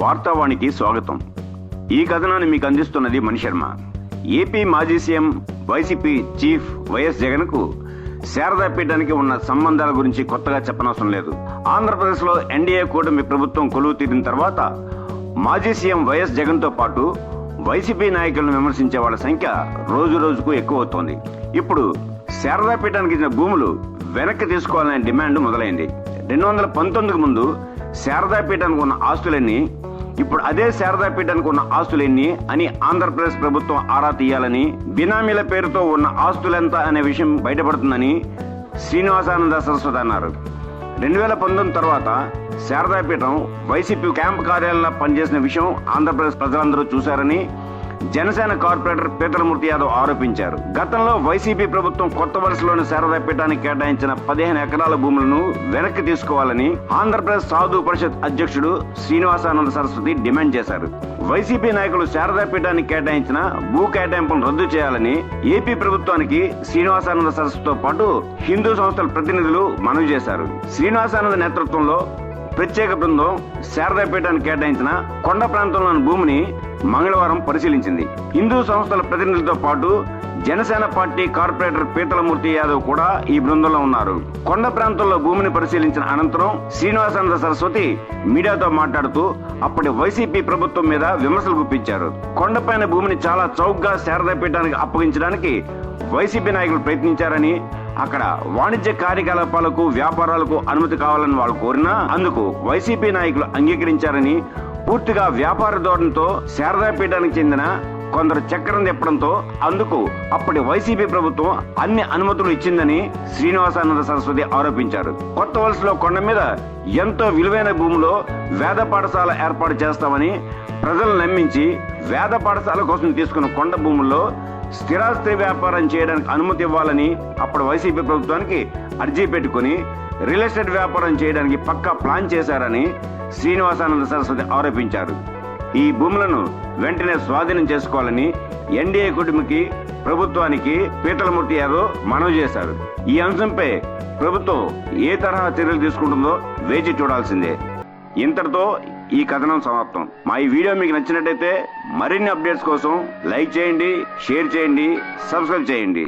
వార్తావాణికి స్వాగతం. ఈ కథనాన్ని మీకు అందిస్తున్నది మణిశర్మ ఏపీ మాజీ సీఎం వైసీపీ చీఫ్ వైఎస్ జగన్కు శారదా పీఠానికి ఉన్న సంబంధాల గురించి కొత్తగా చెప్పనవసరం లేదు. ఆంధ్రప్రదేశ్లో ఎన్డీఏ కూటమి ప్రభుత్వం కొలువు తీరిన తర్వాత మాజీ సీఎం వైఎస్ జగన్తో పాటు వైసీపీ నాయకులను విమర్శించే వాళ్ళ సంఖ్య రోజు రోజుకు ఎక్కువ అవుతోంది ఇప్పుడు శారదా పీఠానికి ఇచ్చిన భూములు వెనక్కి తీసుకోవాలనే డిమాండ్ మొదలైంది. రెండు వందల పంతొమ్మిదికి ముందు శారదా పీఠానికి ఉన్న ఆస్తులన్నీ ఇప్పుడు అదే శారదాపీఠానికి ఉన్న ఆస్తులెన్ని అని ఆంధ్రప్రదేశ్ ప్రభుత్వం ఆరా తీయాలని బినామీల పేరుతో ఉన్న ఆస్తులెంత అనే విషయం బయటపడుతుందని శ్రీనివాసానంద సరస్వతి అన్నారు. రెండు వేల పంతొమ్మిది తర్వాత శారదాపీఠం వైసీపీ క్యాంప్ కార్యాలయంలో పనిచేసిన విషయం ఆంధ్రప్రదేశ్ ప్రజలందరూ చూశారని జనసేన కార్పొరేటర్ పీతలమూర్తి యాదవ్ ఆరోపించారు. గతంలో వైసీపీ ప్రభుత్వం కొత్త వలసలోని శారదాపీఠానికి కేటాయించిన పదిహేను ఎకరాల భూములను వెనక్కి తీసుకోవాలని ఆంధ్రప్రదేశ్ సాధు పరిషత్ అధ్యక్షుడు శ్రీనివాసానంద సరస్వతి డిమాండ్ చేశారు. వైసీపీ నాయకులు శారదాపీఠానికి కేటాయించిన భూ కేటాయింపులను రద్దు చేయాలని ఏపీ ప్రభుత్వానికి శ్రీనివాసానంద సరస్వతితో పాటు హిందూ సంస్థల ప్రతినిధులు మనవి చేశారు. శ్రీనివాసానంద నేతృత్వంలో ప్రత్యేక బృందం శారదాపీఠానికి కేటాయించిన కొండ ప్రాంతంలోని భూమిని మంగళవారం పరిశీలించింది. హిందూ సంస్థల ప్రతినిధులతో పాటు జనసేన పార్టీ కార్పొరేటర్ పీతలమూర్తి యాదవ్ కూడా ఈ బృందంలో ఉన్నారు. కొండ ప్రాంతంలో భూమిని పరిశీలించిన అనంతరం శ్రీనివాసానంద సరస్వతి మీడియాతో మాట్లాడుతూ అప్పటి వైసీపీ ప్రభుత్వం మీద విమర్శలు గుప్పించారు. కొండపైన భూమిని చాలా చౌకగా శారదాపీఠానికి అప్పగించడానికి వైసీపీ నాయకులు ప్రయత్నించారని అక్కడ వాణిజ్య కార్యకలాపాలకు వ్యాపారాలకు అనుమతి కావాలని వాళ్ళు కోరినా అందుకు వైసీపీ నాయకులు అంగీకరించారని పూర్తిగా వ్యాపార ధోరణితో శారదాపీఠానికి చెందిన కొందరు చక్రం తిప్పడంతో అందుకు అప్పటి వైసీపీ ప్రభుత్వం అన్ని అనుమతులు ఇచ్చిందని శ్రీనివాసానంద సరస్వతి ఆరోపించారు. కొత్త వలసలో కొండ మీద ఎంతో విలువైన భూమిలో వేద పాఠశాల ఏర్పాటు చేస్తామని ప్రజలు నమ్మించి వేద పాఠశాల కోసం తీసుకున్న కొండ భూముల్లో స్థిరాస్తి వ్యాపారం చేయడానికి అనుమతి ఇవ్వాలని అప్పుడు వైసీపీ ప్రభుత్వానికి అర్జీ పెట్టుకుని రియల్ ఎస్టేట్ వ్యాపారం చేయడానికి పక్కా ప్లాన్ చేశారని శ్రీనివాసానంద సరస్వతి ఆరోపించారు. ఈ భూములను వెంటనే స్వాధీనం చేసుకోవాలని ఎన్డీఏ కుటుంబకి ప్రభుత్వానికి పీతలమూర్తి యాదవ్ మనవి చేశారు. ఈ అంశంపై ప్రభుత్వం ఏ తరహా చర్యలు తీసుకుంటుందో వేచి చూడాల్సిందే. ఇంతటితో ఈ కథనం సమాప్తం. మా ఈ వీడియో మీకు నచ్చినట్టయితే మరిన్ని అప్డేట్స్ కోసం లైక్ చేయండి షేర్ చేయండి సబ్స్క్రైబ్ చేయండి.